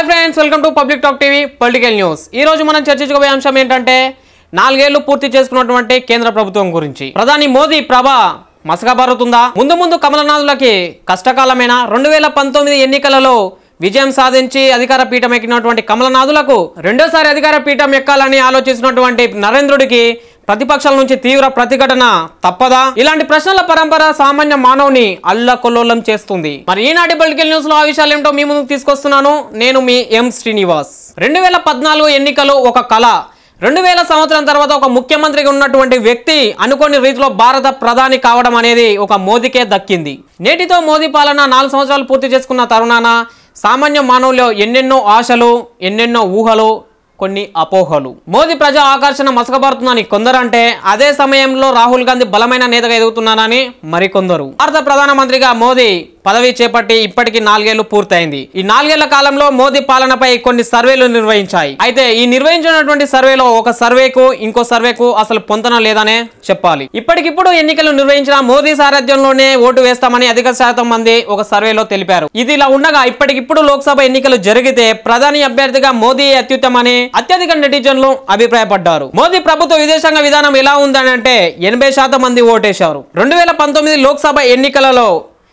Hi friends welcome to public talk TV political news ఈ రోజు మనం చర్చించుకోబోయే అంశం ఏంటంటే నాలుగేళ్ళు పూర్తి చేసుకున్నటువంటి కేంద్ర ప్రభుత్వం గురించి. ప్రధాని మోదీ ప్రభ మసకబారుతుందా ముందు ముందు కమలనాథులకి కష్టకాలమైన? రెండు వేల పంతొమ్మిది ఎన్నికలలో విజయం సాధించి అధికార పీఠం ఎక్కినటువంటి కమలనాథులకు రెండోసారి అధికార పీఠం ఎక్కాలని ఆలోచిస్తున్నటువంటి నరేంద్రుడికి ప్రతిపక్షాల నుంచి తీవ్ర ప్రతిఘటన తప్పదా? ఇలాంటి ప్రశ్నల పరంపర సామాన్య మానవుని అల్లకొల్లోలం చేస్తుంది. మరి ఈనాటి పొలిటికల్ న్యూస్లో ఆ విషయాలు ఏమిటో మీ ముందుకు తీసుకొస్తున్నాను. నేను మీ ఎం శ్రీనివాస్. రెండు వేల పద్నాలుగు ఎన్నికలు ఒక కళ. రెండు వేల సంవత్సరం తర్వాత ఒక ముఖ్యమంత్రిగా ఉన్నటువంటి వ్యక్తి అనుకోని రీతిలో భారత ప్రధాని కావడం అనేది ఒక మోదీకే దక్కింది. నేటితో మోదీ పాలన నాలుగు సంవత్సరాలు పూర్తి చేసుకున్న తరుణాన సామాన్య మానవుల్లో ఎన్నెన్నో ఆశలు ఎన్నెన్నో ఊహలు కొన్ని అపోహలు. మోదీ ప్రజా ఆకర్షణ మసకబారుతుందని కొందరంటే అదే సమయంలో రాహుల్ గాంధీ బలమైన నేతగా ఎదుగుతున్నానని మరికొందరు. భారత ప్రధానమంత్రిగా మోదీ పదవి చేపట్టి ఇప్పటికి నాలుగేళ్ళు పూర్తయింది. ఈ నాలుగేళ్ళ కాలంలో మోదీ పాలనపై కొన్ని సర్వేలు నిర్వహించాయి. అయితే ఈ నిర్వహించినటువంటి సర్వేలో ఒక సర్వేకు ఇంకో సర్వేకు అసలు పొంతన లేదనే చెప్పాలి. ఇప్పటికిప్పుడు ఎన్నికలు నిర్వహించిన మోదీ సారథ్యంలోనే ఓటు వేస్తామని అధిక శాతం మంది ఒక సర్వేలో తెలిపారు. ఇది ఇలా ఉండగా ఇప్పటికిప్పుడు లోక్సభ ఎన్నికలు జరిగితే ప్రధాని అభ్యర్థిగా మోదీ అత్యుత్తమని అత్యధిక నెటిజన్లు అభిప్రాయపడ్డారు. మోదీ ప్రభుత్వ విదేశాంగ విధానం ఎలా ఉందని అంటే ఎనభై శాతం మంది ఓటేశారు. రెండు వేల పంతొమ్మిది లోక్సభ ఎన్నికలలో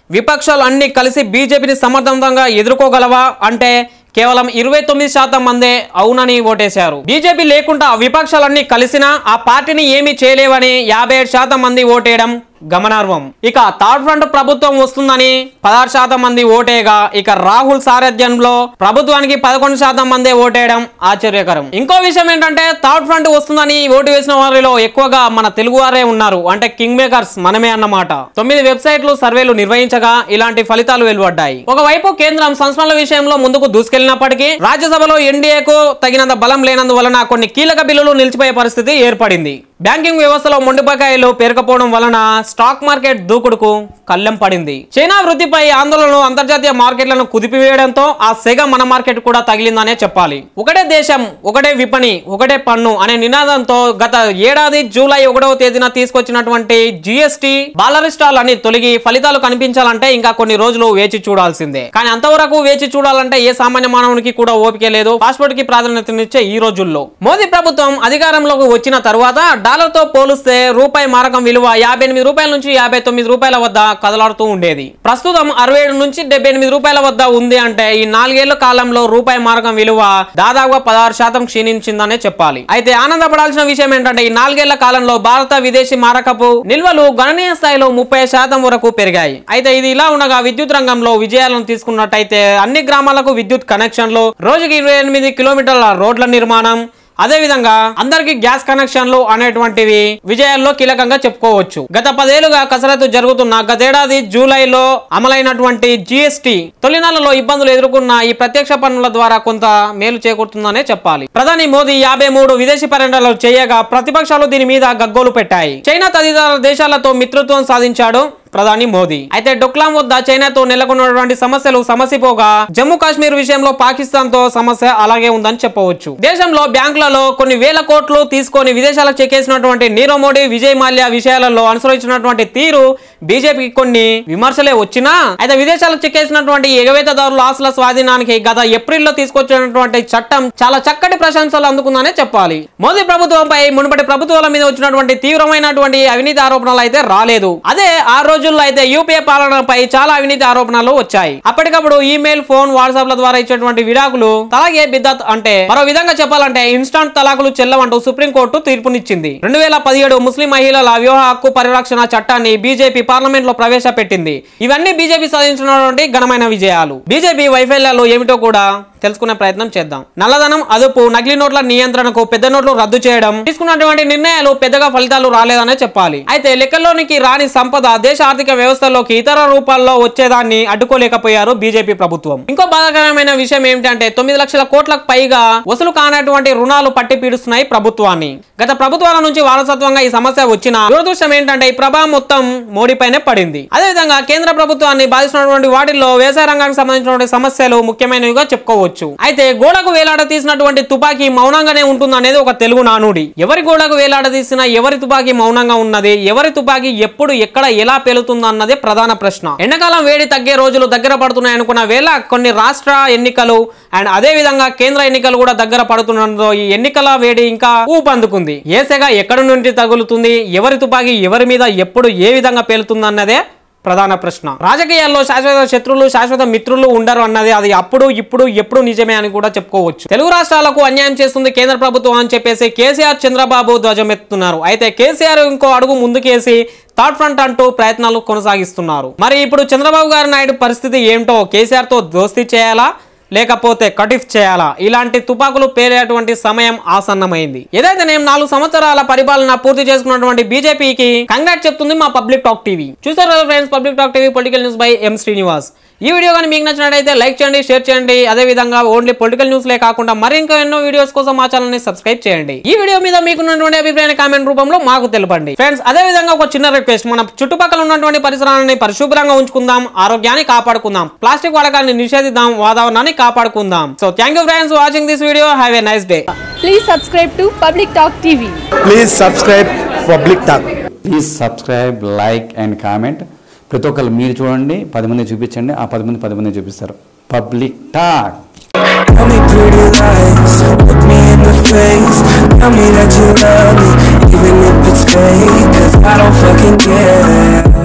విపక్షాలు అన్ని కలిసి బీజేపీని సమర్థవంతంగా ఎదుర్కోగలవా అంటే కేవలం ఇరవై తొమ్మిది శాతం మందే అవునని ఓటేశారు. బీజేపీ లేకుండా విపక్షాలన్నీ కలిసినా ఆ పార్టీని ఏమీ చేయలేవని యాభై ఏడు శాతం మంది ఓటేయడం గమనార్హం. ఇక థర్డ్ ఫ్రంట్ ప్రభుత్వం వస్తుందని పదహారు శాతం మంది ఓటేగా ఇక రాహుల్ సారథ్యంలో ప్రభుత్వానికి పదకొండు శాతం మందే ఓటేయడం ఆశ్చర్యకరం. ఇంకో విషయం ఏంటంటే థర్డ్ ఫ్రంట్ వస్తుందని ఓటు వేసిన వారిలో ఎక్కువగా మన తెలుగు వారే ఉన్నారు. అంటే కింగ్ మేకర్స్ మనమే అన్నమాట. తొమ్మిది వెబ్సైట్లు సర్వేలు నిర్వహించగా ఇలాంటి ఫలితాలు వెలువడ్డాయి. ఒకవైపు కేంద్రం సంస్కరణల విషయంలో ముందుకు దూసుకెళ్ళినప్పటికీ రాజ్యసభలో ఎన్డీఏకు తగినంత బలం లేనందువలన కొన్ని కీలక బిల్లులు నిలిచిపోయే పరిస్థితి ఏర్పడింది. బ్యాంకింగ్ వ్యవస్థలో మొండిపకాయలు పేరుకపోవడం వలన స్టాక్ మార్కెట్ దూకుడుకు కళ్ళెం పడింది. చైనా వృద్ధిపై ఆందోళనలు అంతర్జాతీయ మార్కెట్లను కుదిపివేయడంతో ఆ సెగ మన మార్కెట్ కూడా తగిలిందనే చెప్పాలి. ఒకటే దేశం ఒకటే విపణి ఒకటే పన్ను అనే నినాదంతో గత ఏడాది జూలై ఒకటవ తేదీన తీసుకొచ్చినటువంటి జిఎస్టి బాలరిస్టాల్ అని తొలగి ఫలితాలు కనిపించాలంటే ఇంకా కొన్ని రోజులు వేచి చూడాల్సిందే. కానీ అంతవరకు వేచి చూడాలంటే ఏ సామాన్య మానవునికి కూడా ఓపిక లేదు. పాస్పోర్ట్కి ప్రాధాన్యతనిచ్చే ఈ రోజుల్లో. మోదీ ప్రభుత్వం అధికారంలోకి వచ్చిన తర్వాత డాలర్తో పోలిస్తే రూపాయి మారకం విలువ యాభై ఎనిమిది రూపాయల నుంచి యాభై తొమ్మిది రూపాయల వద్ద కదలాడుతూ ఉండేది. ప్రస్తుతం అరవై ఏడు నుంచి డెబ్బై ఎనిమిది రూపాయల వద్ద ఉంది అంటే ఈ నాలుగేళ్ళ కాలంలో రూపాయి మారకం విలువ దాదాపుగా పదహారు శాతం క్షీణించిందనే చెప్పాలి. అయితే ఆనందపడాల్సిన విషయం ఏంటంటే ఈ నాలుగేళ్ళ కాలంలో భారత విదేశీ మారకపు నిల్వలు గణనీయ స్థాయిలో ముప్పై శాతం వరకు పెరిగాయి. అయితే ఇది ఇలా ఉండగా విద్యుత్ రంగంలో విజయాలను తీసుకున్నట్టయితే అన్ని గ్రామాలకు విద్యుత్ కనెక్షన్లు రోజుకి ఇరవై ఎనిమిది కిలోమీటర్ల రోడ్ల నిర్మాణం అదేవిధంగా అందరికి గ్యాస్ కనెక్షన్లు అనేటువంటివి విజయాల్లో కీలకంగా చెప్పుకోవచ్చు. గత పదేళ్ళుగా కసరత్తు జరుగుతున్న గతేడాది జూలైలో అమలైనటువంటి జిఎస్టి తొలి నెలలో ఇబ్బందులు ఎదుర్కొన్న ఈ ప్రత్యక్ష పన్నుల ద్వారా కొంత మేలు చేకూరుతుందనే చెప్పాలి. ప్రధాని మోదీ యాభై మూడు విదేశీ పర్యటనలు చేయగా ప్రతిపక్షాలు దీని మీద గగ్గోలు పెట్టాయి. చైనా తదితర దేశాలతో మిత్రత్వం సాధించాడు. ప్రధాని మోదీ. అయితే డొక్లాం వద్ద చైనాతో నెలకొన్నటువంటి సమస్యలు సమసిపోగా జమ్మూ కాశ్మీర్ విషయంలో పాకిస్తాన్తో సమస్య అలాగే ఉందని చెప్పవచ్చు. దేశంలో బ్యాంకులలో కొన్ని వేల కోట్లు తీసుకొని విదేశాలకు చెక్కేసినటువంటి నీరవ్ మోడీ విజయ్ మాల్యా విషయాలలో అనుసరించినటువంటి తీరు బీజేపీకి కొన్ని విమర్శలే వచ్చినా అయితే విదేశాలకు చెక్కేసినటువంటి ఎగవేతదారుల ఆస్తుల స్వాధీనానికి గత ఏప్రిల్లో తీసుకొచ్చినటువంటి చట్టం చాలా చక్కటి ప్రశంసలు అందుకుందనే చెప్పాలి. మోదీ ప్రభుత్వంపై మునుపటి ప్రభుత్వాల మీద వచ్చినటువంటి తీవ్రమైనటువంటి అవినీతి ఆరోపణలు అయితే రాలేదు. అదే ఆ రోజుల్లో అయితే యూపీఏ పాలనపై చాలా అవినీతి ఆరోపణలు వచ్చాయి. అప్పటికప్పుడు ఈమెయిల్ ఫోన్ వాట్సాప్ల ద్వారా ఇచ్చేటువంటి విడాకులు తలాగే బిద్దత్ అంటే మరో విధంగా చెప్పాలంటే ఇన్స్టాంట్ తలాకులు చెల్లవంటూ సుప్రీంకోర్టు తీర్పునిచ్చింది. రెండు వేల పదిహేడు ముస్లిం మహిళల వివాహ హక్కు పరిరక్షణ చట్టాన్ని బీజేపీ పార్లమెంట్లో ప్రవేశపెట్టింది. ఇవన్నీ బీజేపీ సాధించినటువంటి ఘనమైన విజయాలు. బీజేపీ వైఫల్యాలు ఏమిటో కూడా తెలుసుకునే ప్రయత్నం చేద్దాం. నల్లధనం అదుపు నకిలీ నోట్ల నియంత్రణకు పెద్ద నోట్లు రద్దు చేయడం తీసుకున్నటువంటి నిర్ణయాలు పెద్దగా ఫలితాలు రాలేదనే చెప్పాలి. అయితే లెక్కల్లోనికి రాని సంపద దేశ ఆర్థిక వ్యవస్థలోకి ఇతర రూపాల్లో వచ్చేదాన్ని అడ్డుకోలేకపోయారు బీజేపీ ప్రభుత్వం. ఇంకో బాధాకరమైన విషయం ఏమిటంటే తొమ్మిది లక్షల కోట్లకు పైగా వసూలు కానటువంటి రుణాలు పట్టి పీడుస్తున్నాయి ప్రభుత్వాన్ని. గత ప్రభుత్వాల నుంచి వారసత్వంగా ఈ సమస్య వచ్చిన దురదృష్టం ఏంటంటే ఈ ప్రభావం మొత్తం మోడీపైనే పడింది. అదేవిధంగా కేంద్ర ప్రభుత్వాన్ని బాధిస్తున్నటువంటి వాటిల్లో వ్యవసాయ రంగానికి సంబంధించినటువంటి సమస్యలు ముఖ్యమైనవిగా చెప్పుకోవచ్చు. చెప్పుకోవచ్చు అయితే గోడకు వేలాడ తీసినటువంటి తుపాకీ మౌనంగానే ఉంటుంది అనేది ఒక తెలుగు నానుడి. ఎవరి గోడకు వేలాడ తీసినా ఎవరి తుపాకీ మౌనంగా ఉన్నది? ఎవరి తుపాకీ ఎప్పుడు ఎక్కడ ఎలా పేలుతుంది అన్నదే ప్రధాన ప్రశ్న. ఎండాకాలం వేడి తగ్గే రోజులు దగ్గర పడుతున్నాయి అనుకున్న వేళ కొన్ని రాష్ట్ర ఎన్నికలు అండ్ అదే విధంగా కేంద్ర ఎన్నికలు కూడా దగ్గర పడుతుండడంతో ఈ ఎన్నికల వేడి ఇంకా ఊపందుకుంది. ఏసగా ఎక్కడి నుండి తగులుతుంది? ఎవరి తుపాకీ ఎవరి మీద ఎప్పుడు ఏ విధంగా పేలుతుంది అన్నదే ప్రధాన ప్రశ్న. రాజకీయాల్లో శాశ్వత శత్రువులు శాశ్వత మిత్రులు ఉండరు అన్నది అది అప్పుడు ఇప్పుడు ఎప్పుడు నిజమే అని కూడా చెప్పుకోవచ్చు. తెలుగు రాష్ట్రాలకు అన్యాయం చేస్తుంది కేంద్ర ప్రభుత్వం అని చెప్పేసి కేసీఆర్ చంద్రబాబు ధ్వజమెత్తుతున్నారు అయితే కేసీఆర్ ఇంకో అడుగు ముందుకేసి థర్డ్ ఫ్రంట్ అంటూ ప్రయత్నాలు కొనసాగిస్తున్నారు. మరి ఇప్పుడు చంద్రబాబు గారి నాయుడు పరిస్థితి ఏమిటో కేసీఆర్తో దోస్తీ చేయాలా? లేకపోతే కటిఫ్ చేయాలా? ఇలాంటి తుపాకులు పేలేటువంటి సమయం ఆసన్నమైంది. ఏదైతే నేను నాలుగు సంవత్సరాల పరిపాలన పూర్తి చేసుకున్నటువంటి బీజేపీకి కంగ్రాట్ చెప్తుంది మా పబ్లిక్ టాక్ టీవీ. చూసారు friends public talk TV political news by M Srinivas. ఈ వీడియో కానీ మీకు నచ్చినట్లయితే లైక్ చేయండి షేర్ చేయండి. అదే విధంగా ఓన్లీ పొలిటికల్ న్యూస్ లే కాకుండా మరి ఇంకా ఎన్నో వీడియోస్ కోసం మా ఛానల్ని సబ్స్క్రైబ్ చేయండి. ఈ వీడియో మీద మీకున్నటువంటి అభిప్రాయాన్ని కామెంట్ రూపంలో మాకు తెలపండి. ఫ్రెండ్స్ అదే విధంగా ఒక చిన్న రిక్వెస్ట్. మన చుట్టుపక్కల ఉన్నటువంటి పరిసరాలని పరిశుభ్రంగా ఉంచుకుందాం ఆరోగ్యాన్ని కాపాడుకుందాం ప్లాస్టిక్ వాడకాన్ని నిషేధిద్దాం వాతావరణాన్ని కాపాడుకుందాం. So thank you friends watching this video have a nice day Please subscribe to Public Talk TV. Please subscribe public talk please subscribe like and comment ప్రతి ఒక్కరు మీరు చూడండి పది మంది చూపించండి ఆ పది మంది పది మంది చూపిస్తారు public talk Tell me that you love me, even if it's fake, cause I don't fucking care.